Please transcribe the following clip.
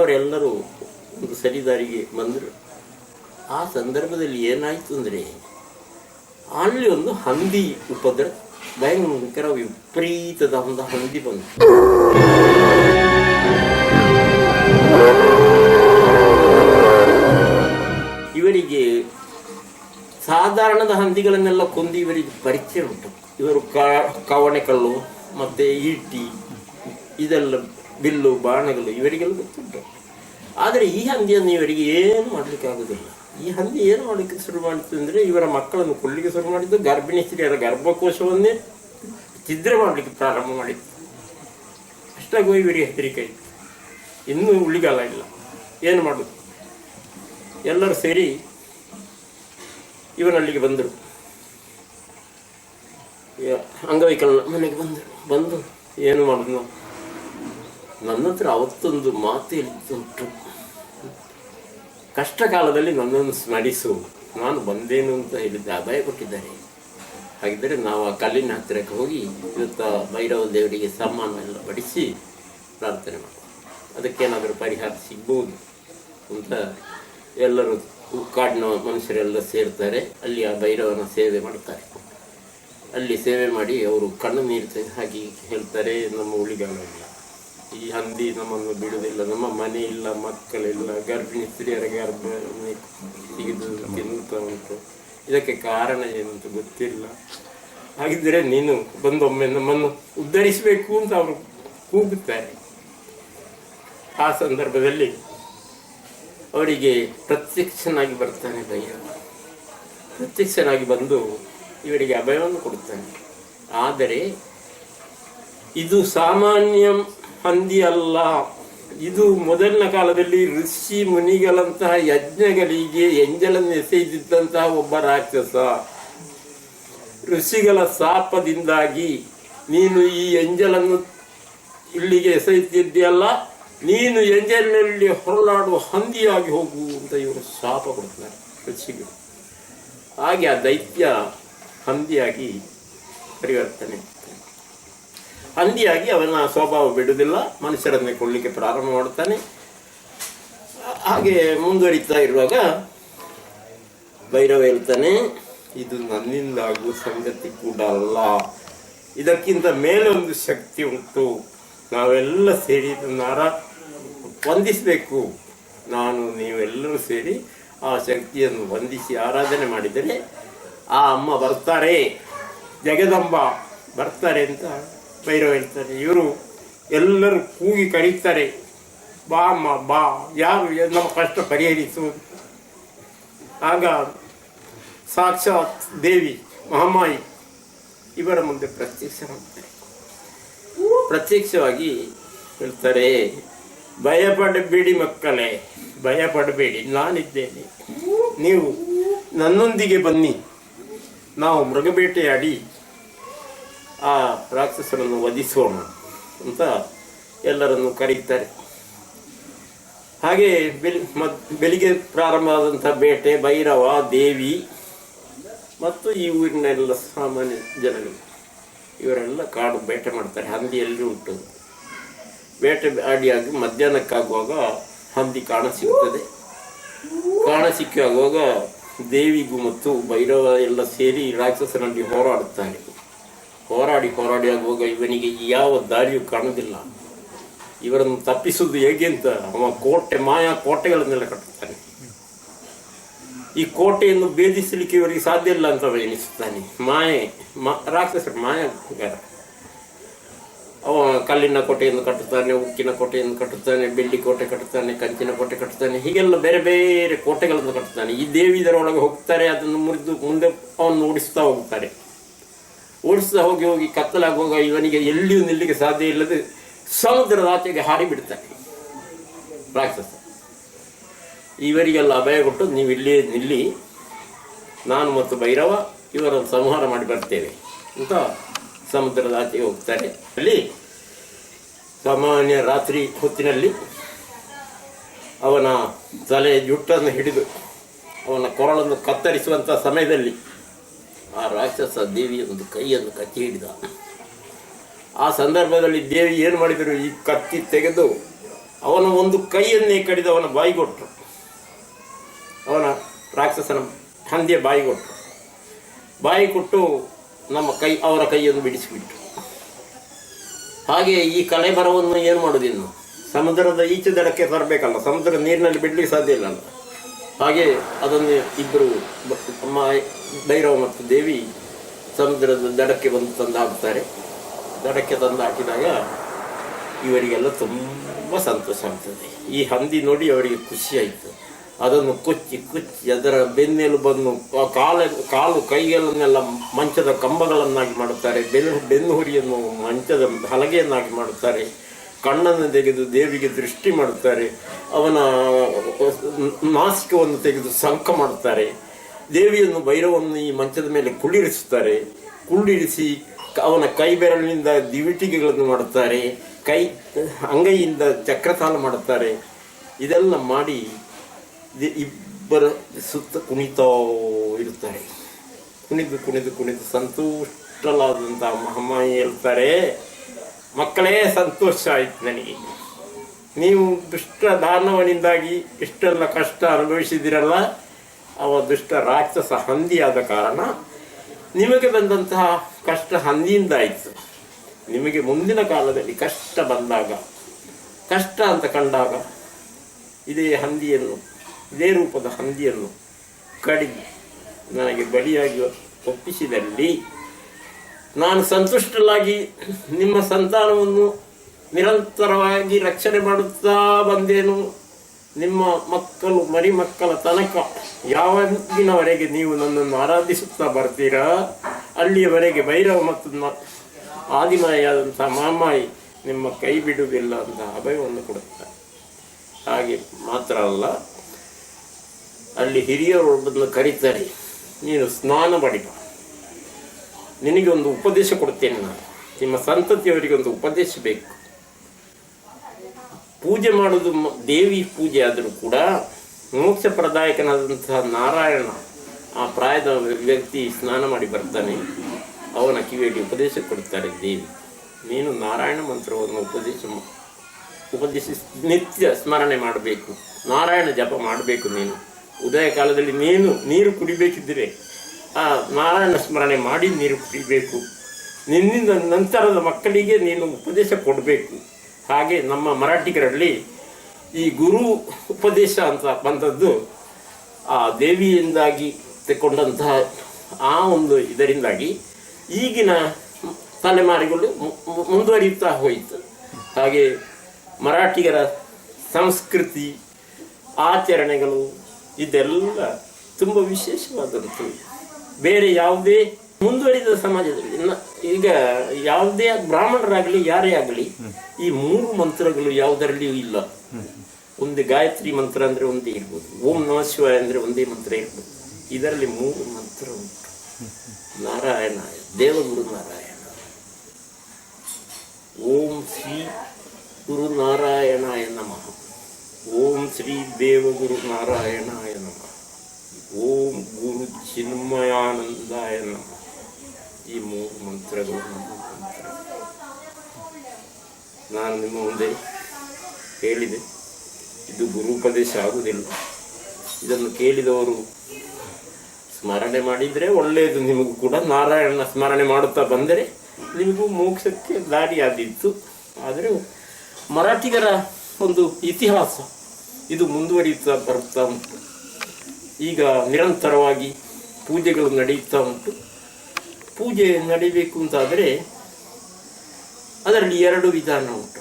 ಅವರೆಲ್ಲರೂ ಒಂದು ಸರಿದಾರಿಗೆ ಬಂದರು. ಆ ಸಂದರ್ಭದಲ್ಲಿ ಏನಾಯಿತು ಅಂದರೆ, ಅಲ್ಲಿ ಒಂದು ಹಂದಿ ಉಪದ್ರ, ಭಯಂಕರ ವಿಪರೀತದ ಒಂದು ಹಂದಿ ಬಂತು. ಇವರಿಗೆ ಸಾಧಾರಣದ ಹಂದಿಗಳನ್ನೆಲ್ಲ ಕೊಂದು ಇವರಿಗೆ ಪರಿಚಯ ಉಂಟು. ಇವರು ಕವಣೆ ಕಲ್ಲು ಮತ್ತೆ ಈಟಿ, ಇದೆಲ್ಲ ಬಿಲ್ಲು, ಬಾಣಗಳು ಇವರಿಗೆಲ್ಲ ಗೊತ್ತುಂಟು. ಆದರೆ ಈ ಹಂದಿಯನ್ನು ಇವರಿಗೆ ಏನು ಮಾಡಲಿಕ್ಕೆ ಆಗುದಿಲ್ಲ. ಈ ಹಂದಿ ಏನು ಮಾಡಲಿಕ್ಕೆ ಶುರು ಮಾಡಿತು ಅಂದರೆ ಇವರ ಮಕ್ಕಳನ್ನು ಕೊಲ್ಲಿಗೆ ಶುರು ಮಾಡಿದ್ದು, ಗರ್ಭಿಣಿ ಸ್ತ್ರೀಯರ ಗರ್ಭಕೋಶವನ್ನೇ ಛಿದ್ರ ಮಾಡಲಿಕ್ಕೆ ಪ್ರಾರಂಭ ಮಾಡಿತ್ತು. ಅಷ್ಟಾಗುವ ಇವರಿಗೆ ಹೆದರಿಕೆ ಇತ್ತು. ಇನ್ನೂ ಉಳಿಗಾಲ ಇಲ್ಲ. ಏನು ಮಾಡೋದು? ಎಲ್ಲರೂ ಸೇರಿ ಇವನಲ್ಲಿಗೆ ಬಂದರು. ಅಂಗವೈಕಲನ ಮನೆಗೆ ಬಂದರು. ಬಂದು ಏನು ಮಾಡುದು? ನನ್ನ ಹತ್ರ ಅವತ್ತೊಂದು ಮಾತು ಹೇಳಿದ್ದುಂಟು. ಕಷ್ಟ ಕಾಲದಲ್ಲಿ ನನ್ನನ್ನು ಸ್ಮರಿಸು. ನಾನು ಬಂದೇನು ಅಂತ ಹೇಳಿದ್ದೆ ಅಭಯ ಕೊಟ್ಟಿದ್ದಾರೆ. ಹಾಗಿದ್ದರೆ ನಾವು ಆ ಕಲ್ಲಿನ ಹತ್ತಿರಕ್ಕೆ ಹೋಗಿ ಇವತ್ತ ಭೈರವ ದೇವರಿಗೆ ಸಮ್ಮಾನ ಎಲ್ಲ ಬಡಿಸಿ ಪ್ರಾರ್ಥನೆ ಮಾಡುವ ಅದಕ್ಕೇನಾದರೂ ಪರಿಹಾರ ಸಿಗ್ಬೋದು ಅಂತ ಎಲ್ಲರೂ ಕಾಡಿನ ಮನುಷ್ಯರೆಲ್ಲ ಸೇರ್ತಾರೆ. ಅಲ್ಲಿ ಆ ಭೈರವನ ಸೇವೆ ಮಾಡ್ತಾರೆ. ಅಲ್ಲಿ ಸೇವೆ ಮಾಡಿ ಅವರು ಕಣ್ಣು ನೀರು ಹಾಗೆ ಹೇಳ್ತಾರೆ ನಮ್ಮ ಉಳಿಗಾಲ ಇಲ್ಲ ಈ ಹಂದಿ ನಮ್ಮನ್ನು ಬಿಡುವುದಿಲ್ಲ, ನಮ್ಮ ಮನೆ ಇಲ್ಲ, ಮಕ್ಕಳಿಲ್ಲ, ಗರ್ಭಿಣಿ ಸ್ತ್ರೀಯರ ಗರ್ಭ ತೆಗೆದು ತಿನ್ನುತ್ತಾ ಉಂಟು. ಇದಕ್ಕೆ ಕಾರಣ ಏನು ಅಂತ ಗೊತ್ತಿಲ್ಲ. ಹಾಗಿದ್ದರೆ ನೀನು ಬಂದೊಮ್ಮೆ ನಮ್ಮನ್ನು ಉದ್ಧರಿಸಬೇಕು ಅಂತ ಅವರು ಕೂಗುತ್ತಾರೆ. ಆ ಸಂದರ್ಭದಲ್ಲಿ ಅವರಿಗೆ ಪ್ರತ್ಯಕ್ಷನಾಗಿ ಬರ್ತಾನೆ ದೈವ ಪ್ರತ್ಯಕ್ಷನಾಗಿ ಬಂದು ಇವರಿಗೆ ಅಭಯವನ್ನು ಕೊಡುತ್ತಾನೆ. ಆದರೆ ಇದು ಸಾಮಾನ್ಯ ಹಂದಿ ಅಲ್ಲ ಇದು ಮೊದಲಿನ ಕಾಲದಲ್ಲಿ ಋಷಿ ಮುನಿಗಳಂತಹ ಯಜ್ಞಗಳಿಗೆ ಎಂಜಲನ್ನು ಎಸೆದಿದ್ದಂತಹ ಒಬ್ಬ ರಾಕ್ಷಸ. ಋಷಿಗಳ ಶಾಪದಿಂದಾಗಿ ನೀನು ಈ ಎಂಜಲನ್ನು ಇಲ್ಲಿಗೆ ಎಸೆಯುತ್ತಿದ್ದೀಯಲ್ಲ, ನೀನು ಎಂಜಲಿನಲ್ಲಿ ಹೊರಲಾಡುವ ಹಂದಿಯಾಗಿ ಹೋಗು ಅಂತ ಇವರು ಶಾಪ ಕೊಡ್ತಾರೆ ಋಷಿಗಳು. ಹಾಗೆ ಆ ದೈತ್ಯ ಹಂದಿಯಾಗಿ ಪರಿವರ್ತನೆ. ಹಂದಿಯಾಗಿ ಅವನ ಸ್ವಭಾವ ಬಿಡುವುದಿಲ್ಲ. ಮನುಷ್ಯರನ್ನೇ ಕೊಡಲಿಕ್ಕೆ ಪ್ರಾರಂಭ ಮಾಡುತ್ತಾನೆ. ಹಾಗೆ ಮುಂದುವರಿತಾ ಇರುವಾಗ ಭೈರವ ಹೇಳ್ತಾನೆ, ಇದು ನನ್ನಿಂದ ಆಗುವ ಸಂಗತಿ ಕೂಡ ಅಲ್ಲ. ಇದಕ್ಕಿಂತ ಮೇಲೆ ಒಂದು ಶಕ್ತಿ ಉಂಟು. ನಾವೆಲ್ಲ ಸೇರಿ ನಾರ ವಂದಿಸಬೇಕು. ನಾನು, ನೀವೆಲ್ಲರೂ ಸೇರಿ ಆ ಶಕ್ತಿಯನ್ನು ವಂದಿಸಿ ಆರಾಧನೆ ಮಾಡಿದರೆ ಆ ಅಮ್ಮ ಬರ್ತಾರೆ. ಜಗದಂಬ ಬರ್ತಾರೆ ಅಂತ ಭೈರವ ಹೇಳ್ತಾರೆ. ಇವರು ಎಲ್ಲರೂ ಕೂಗಿ ಕರೀತಾರೆ. ಬಾ ಅಮ್ಮ, ಬಾ. ಯಾರು ನಮ್ಮ ಕಷ್ಟ ಪರಿಹರಿಸು. ಆಗ ಸಾಕ್ಷಾತ್ ದೇವಿ, ಮಹಾಮಾಯಿ ಇವರ ಮುಂದೆ ಪ್ರತ್ಯಕ್ಷರಾಗ್ತಾರೆ ಪ್ರತ್ಯಕ್ಷವಾಗಿ ಹೇಳ್ತಾರೆ, ಭಯಪಡಬೇಡಿ ಮಕ್ಕಳೇ, ಭಯಪಡಬೇಡಿ. ನಾನಿದ್ದೇನೆ. ನೀವು ನನ್ನೊಂದಿಗೆ ಬನ್ನಿ. ನಾವು ಮೃಗಬೇಟೆಯಾಡಿ ಆ ರಾಕ್ಷಸರನ್ನು ವಧಿಸೋಣ ಅಂತ ಎಲ್ಲರನ್ನು ಕರೀತಾರೆ. ಹಾಗೆ ಬೆಳಿ ಮತ್, ಬೆಳಿಗ್ಗೆ ಪ್ರಾರಂಭ ಆದಂಥ ಬೇಟೆ ಭೈರವ, ದೇವಿ ಮತ್ತು ಈ ಊರಿನ ಎಲ್ಲ ಸಾಮಾನ್ಯ ಜನಗಳು ಇವರೆಲ್ಲ ಕಾಡು ಬೇಟೆ ಮಾಡ್ತಾರೆ, ಹಂದಿ ಎಲ್ಲರೂ ಉಂಟು. ಬೇಟೆ ಆಡಿಯಾಗಿ ಮಧ್ಯಾಹ್ನಕ್ಕಾಗುವಾಗ ಹಂದಿ ಕಾಣ ಸಿಗುತ್ತದೆ. ಕಾಣ ಸಿಕ್ಕಾಗುವಾಗ ದೇವಿಗೂ ಮತ್ತು ಭೈರವ ಎಲ್ಲ ಸೇರಿ ರಾಕ್ಷಸರಲ್ಲಿ ಹೋರಾಡುತ್ತಾರೆ. ಹೋರಾಡಿ ಹೋರಾಡಿ ಆಗುವಾಗ ಇವನಿಗೆ ಯಾವ ದಾರಿಯೂ ಕಾಣುವುದಿಲ್ಲ. ಇವರನ್ನು ತಪ್ಪಿಸುವುದು ಹೇಗೆ ಅಂತ ಅವ ಕೋಟೆ, ಮಾಯಾ ಕೋಟೆಗಳನ್ನೆಲ್ಲ ಕಟ್ಟುತ್ತಾನೆ ಈ ಕೋಟೆಯನ್ನು ಭೇದಿಸಲಿಕ್ಕೆ ಇವರಿಗೆ ಸಾಧ್ಯ ಇಲ್ಲ ಅಂತ ಎನಿಸುತ್ತಾನೆ ಮಾಯೆ, ಮಾ, ರಾಕ್ಷಸರು, ಮಾಯಾಗಾರ. ಅವ ಕಲ್ಲಿನ ಕೋಟೆಯನ್ನು ಕಟ್ಟುತ್ತಾನೆ, ಉಕ್ಕಿನ ಕೋಟೆಯನ್ನು ಕಟ್ಟುತ್ತಾನೆ, ಬೆಳ್ಳಿ ಕೋಟೆ ಕಟ್ಟುತ್ತಾನೆ, ಕಂಚಿನ ಕೋಟೆ ಕಟ್ಟುತ್ತಾನೆ, ಹೀಗೆಲ್ಲ ಬೇರೆ ಬೇರೆ ಕೋಟೆಗಳನ್ನು ಕಟ್ಟುತ್ತಾನೆ. ಈ ದೇವಿ ಇದರೊಳಗೆ ಹೋಗ್ತಾರೆ, ಅದನ್ನು ಮುರಿದು ಮುಂದೆ ಅವನು ಓಡಿಸ್ತಾ ಹೋಗ್ತಾರೆ. ಓಡಿಸ್ತಾ ಹೋಗಿ ಹೋಗಿ, ಕತ್ತಲಾಗುವಾಗ ಇವನಿಗೆ ಎಲ್ಲಿಯೂ ನಿಲ್ಲಿಗೆ ಸಾಧ್ಯ ಇಲ್ಲದೆ ಸಮುದ್ರದ ಆಚೆಗೆ ಹಾರಿ ಬಿಡ್ತಾನೆ ರಾಕ್ಷಸ. ಇವರಿಗೆಲ್ಲ ಅಭಯ ಕೊಟ್ಟು ನೀವು ಇಲ್ಲಿ ನಿಲ್ಲಿ, ನಾನು ಮತ್ತು ಭೈರವ ಇವರನ್ನು ಸಂಹಾರ ಮಾಡಿ ಬರ್ತೇವೆ ಅಂತ ಸಮುದ್ರದ ಆಚೆಗೆ ಹೋಗ್ತಾರೆ. ಅಲ್ಲಿ ಸಾಮಾನ್ಯ ರಾತ್ರಿ ಹೊತ್ತಿನಲ್ಲಿ ಅವನ ತಲೆ ಜುಟ್ಟನ್ನು ಹಿಡಿದು ಅವನ ಕೊರಳನ್ನು ಕತ್ತರಿಸುವಂಥ ಸಮಯದಲ್ಲಿ ಆ ರಾಕ್ಷಸ ದೇವಿಯ ಒಂದು ಕೈಯನ್ನು ಕತ್ತಿ ಹಿಡಿದ ಆ ಸಂದರ್ಭದಲ್ಲಿ ದೇವಿ ಏನು ಮಾಡಿದರು? ಈ ಕತ್ತಿ ತೆಗೆದು ಅವನ ಒಂದು ಕೈಯನ್ನೇ ಕಡಿದು ಅವನ ಬಾಯಿಗೊಟ್ರು ಅವನ ರಾಕ್ಷಸನ ಹಂದಿಯ ಬಾಯಿಗೊಟ್ರು ಬಾಯಿ ಕೊಟ್ಟು ನಮ್ಮ ಕೈ, ಅವರ ಕೈಯನ್ನು ಬಿಡಿಸಿಬಿಟ್ರು. ಹಾಗೆ ಈ ಕಳೆಬರವನ್ನು ಏನು ಮಾಡೋದಿನ್ನು ಸಮುದ್ರದ ಈಚೆ ದಡಕ್ಕೆ ತರಬೇಕಲ್ಲ ಸಮುದ್ರ ನೀರಿನಲ್ಲಿ ಬಿಡ್ಲಿಕ್ಕೆ ಸಾಧ್ಯ ಇಲ್ಲ ಹಾಗೆ ಅದನ್ನು ಇಬ್ಬರು ಅಮ್ಮ, ಭೈರವ ಮತ್ತು ದೇವಿ ಸಮುದ್ರದ ದಡಕ್ಕೆ ಬಂದು ತಂದು ಹಾಕ್ತಾರೆ ದಡಕ್ಕೆ ತಂದು ಹಾಕಿದಾಗ ಇವರಿಗೆಲ್ಲ ತುಂಬ ಸಂತೋಷ ಆಗ್ತದೆ. ಈ ಹಂದಿ ನೋಡಿ ಅವರಿಗೆ ಖುಷಿಯಾಯಿತು ಅದನ್ನು ಕೊಚ್ಚಿ ಕೊಚ್ಚಿ ಅದರ ಬೆನ್ನೆಲು ಬಂದು ಕಾಲ, ಕಾಲು ಕೈಗಳನ್ನೆಲ್ಲ ಮಂಚದ ಕಂಬಗಳನ್ನಾಗಿ ಮಾಡುತ್ತಾರೆ. ಬೆನ್ನು ಬೆನ್ನು ಹುರಿಯನ್ನು ಮಂಚದ ಹಲಗೆಯನ್ನಾಗಿ ಮಾಡುತ್ತಾರೆ. ಕಣ್ಣನ್ನು ತೆಗೆದು ದೇವಿಗೆ ದೃಷ್ಟಿ ಮಾಡುತ್ತಾರೆ, ಅವನ ನಾಸಿಕವನ್ನು ತೆಗೆದು ಸಂಕ ಮಾಡುತ್ತಾರೆ. ದೇವಿಯನ್ನು ಭೈರವನ್ನು ಈ ಮಂಚದ ಮೇಲೆ ಕುಳ್ಳಿರಿಸುತ್ತಾರೆ. ಕುಳ್ಳಿರಿಸಿ ಅವನ ಕೈ ಬೆರಳಿನಿಂದ ದಿವಿಟಿಗೆಗಳನ್ನು ಮಾಡುತ್ತಾರೆ. ಕೈ, ಅಂಗೈಯಿಂದ ಚಕ್ರತಾಲ ಮಾಡುತ್ತಾರೆ. ಇದೆಲ್ಲ ಮಾಡಿ ಇಬ್ಬರ ಸುತ್ತ ಕುಣಿತಾ ಇರುತ್ತಾರೆ. ಕುಣಿದು ಕುಣಿದು ಕುಣಿದು ಸಂತುಷ್ಟಲಾದಂಥ ಅಮ್ಮ ಹೇಳ್ತಾರೆ ಮಕ್ಕಳೇ ಸಂತೋಷ ಆಯಿತು ನನಗೆ. ನೀವು ದುಷ್ಟ ದಾನವನಿಂದಾಗಿ ಇಷ್ಟೆಲ್ಲ ಕಷ್ಟ ಅನುಭವಿಸಿದಿರಲ್ಲ ಅವ ದುಷ್ಟ ರಾಕ್ಷಸ ಹಂದಿಯಾದ ಕಾರಣ ನಿಮಗೆ ಬಂದಂತಹ ಕಷ್ಟ ಹಂದಿಯಿಂದ ಆಯಿತು ನಿಮಗೆ ಮುಂದಿನ ಕಾಲದಲ್ಲಿ ಕಷ್ಟ ಬಂದಾಗ, ಕಷ್ಟ ಅಂತ ಕಂಡಾಗ ಇದೇ ಹಂದಿಯನ್ನು, ಇದೇ ರೂಪದ ಹಂದಿಯನ್ನು ಕಡಿದು ನನಗೆ ಬಲಿಯಾಗಿ ಒಪ್ಪಿಸಿದಲ್ಲಿ ನಾನು ಸಂತುಷ್ಟಲಾಗಿ ನಿಮ್ಮ ಸಂತಾನವನ್ನು ನಿರಂತರವಾಗಿ ರಕ್ಷಣೆ ಮಾಡುತ್ತಾ ಬಂದೇನು. ನಿಮ್ಮ ಮಕ್ಕಳು ಮರಿ ಮಕ್ಕಳ ತನಕ ಯಾವಾಗಿನವರೆಗೆ ನೀವು ನನ್ನನ್ನು ಆರಾಧಿಸುತ್ತಾ ಬರ್ತೀರಾ? ಅಲ್ಲಿಯವರೆಗೆ ಭೈರವ ಮತ್ತು ಆದಿಮಾಯಿಯಾದಂಥ ಮಾಮಾಯಿ ನಿಮ್ಮ ಕೈ ಬಿಡುವುದಿಲ್ಲ ಅಂತ ಅಭಯವನ್ನು ಕೊಡುತ್ತಾರೆ. ಹಾಗೆ ಮಾತ್ರ ಅಲ್ಲ, ಅಲ್ಲಿ ಹಿರಿಯರೊಬ್ಬನ್ನು ಕರೀತಾರೆ, ನೀನು ಸ್ನಾನ ಮಾಡಿ. ನಿನಗೆ ಒಂದು ಉಪದೇಶ ಕೊಡ್ತೇನೆ ನಾನು. ನಿಮ್ಮ ಸಂತತಿಯವರಿಗೆ ಒಂದು ಉಪದೇಶ ಬೇಕು. ಪೂಜೆ ಮಾಡೋದು ದೇವಿ ಪೂಜೆ ಆದರೂ ಕೂಡ ಮೋಕ್ಷ ಪ್ರದಾಯಕನಾದಂತಹ ನಾರಾಯಣ ಆ ಪ್ರಾಯದ ವ್ಯಕ್ತಿ ಸ್ನಾನ ಮಾಡಿ ಬರ್ತಾನೆ. ಅವನ ಕಿವಿಯಲ್ಲಿ ಉಪದೇಶ ಕೊಡ್ತಾರೆ ದೇವಿ. ನೀನು ನಾರಾಯಣ ಮಂತ್ರವನ್ನು ಉಪದೇಶ ಉಪದೇಶಿ ನಿತ್ಯ ಸ್ಮರಣೆ ಮಾಡಬೇಕು. ನಾರಾಯಣ ಜಪ ಮಾಡಬೇಕು ನೀನು. ಉದಯ ಕಾಲದಲ್ಲಿ ನೀನು ನೀರು ಕುಡಿಬೇಕಿದ್ದರೆ ಆ ನಾರಾಯಣ ಸ್ಮರಣೆ ಮಾಡಿ ನೀರು ಕುಡಿಬೇಕು. ನಿನ್ನಿಂದ ನಂತರದ ಮಕ್ಕಳಿಗೆ ನೀನು ಉಪದೇಶ ಕೊಡಬೇಕು. ಹಾಗೆ ನಮ್ಮ ಮರಾಠಿಗರಲ್ಲಿ ಈ ಗುರು ಉಪದೇಶ ಅಂತ ಬಂದದ್ದು ಆ ದೇವಿಯಿಂದಾಗಿ ತೆಕೊಂಡಂತಹ ಆ ಒಂದು ಇದರಿಂದಾಗಿ ಈಗಿನ ತಲೆಮಾರಿಗಳು ಮುಂದುವರಿಯುತ್ತಾ ಹೋಯಿತು. ಹಾಗೆ ಮರಾಠಿಗರ ಸಂಸ್ಕೃತಿ, ಆಚರಣೆಗಳು ಇದೆಲ್ಲ ತುಂಬ ವಿಶೇಷವಾದಂಥವು ಬೇರೆ ಯಾವುದೇ ಮುಂದುವರಿದ ಸಮಾಜದಲ್ಲಿ ಈಗ ಯಾವುದೇ ಬ್ರಾಹ್ಮಣರಾಗಲಿ, ಯಾರೇ ಆಗಲಿ, ಈ ಮೂರು ಮಂತ್ರಗಳು ಯಾವುದರಲ್ಲಿಯೂ ಇಲ್ಲ. ಒಂದು ಗಾಯತ್ರಿ ಮಂತ್ರ ಅಂದ್ರೆ ಒಂದೇ ಇರ್ಬೋದು, ಓಂ ನಮ ಶಿವಾಯ ಅಂದ್ರೆ ಒಂದೇ ಮಂತ್ರ ಇರ್ಬೋದು. ಇದರಲ್ಲಿ ಮೂರು ಮಂತ್ರ ಉಂಟು. ನಾರಾಯಣ, ದೇವಗುರು ನಾರಾಯಣ. ಓಂ ಶ್ರೀ ಗುರು ನಾರಾಯಣಾಯ ನಮಃ. ಓಂ ಶ್ರೀ ದೇವಗುರು ನಾರಾಯಣಾಯ ನಮಃ ಓಂ ಗುರು ಚಿನ್ಮಯಾನಂದಾಯ ನಮಃ ಈ ಮೂರು ಮಂತ್ರಗಳು ನಮ್ಮ ಮಂತ್ರ ನಾನು ನಿಮ್ಮ ಮುಂದೆ ಹೇಳಿದೆ, ಇದು ಗುರುಪದೇಶ ಆಗುವುದಿಲ್ಲ. ಇದನ್ನು ಕೇಳಿದವರು ಸ್ಮರಣೆ ಮಾಡಿದರೆ ಒಳ್ಳೆಯದು. ನಿಮಗೂ ಕೂಡ ನಾರಾಯಣನ ಸ್ಮರಣೆ ಮಾಡುತ್ತಾ ಬಂದರೆ ನಿಮಗೂ ಮೋಕ್ಷಕ್ಕೆ ದಾರಿಯಾದಿತ್ತು ಆದರೆ ಮರಾಠಿಗರ ಒಂದು ಇತಿಹಾಸ ಇದು ಮುಂದುವರಿಯುತ್ತಾ ಬರುತ್ತಾ ಉಂಟು. ಈಗ ನಿರಂತರವಾಗಿ ಪೂಜೆಗಳು ನಡೆಯುತ್ತಾ ಉಂಟು. ಪೂಜೆ ನಡೀಬೇಕು ಅಂತಾದರೆ ಅದರಲ್ಲಿ ಎರಡು ವಿಧಾನ ಉಂಟು.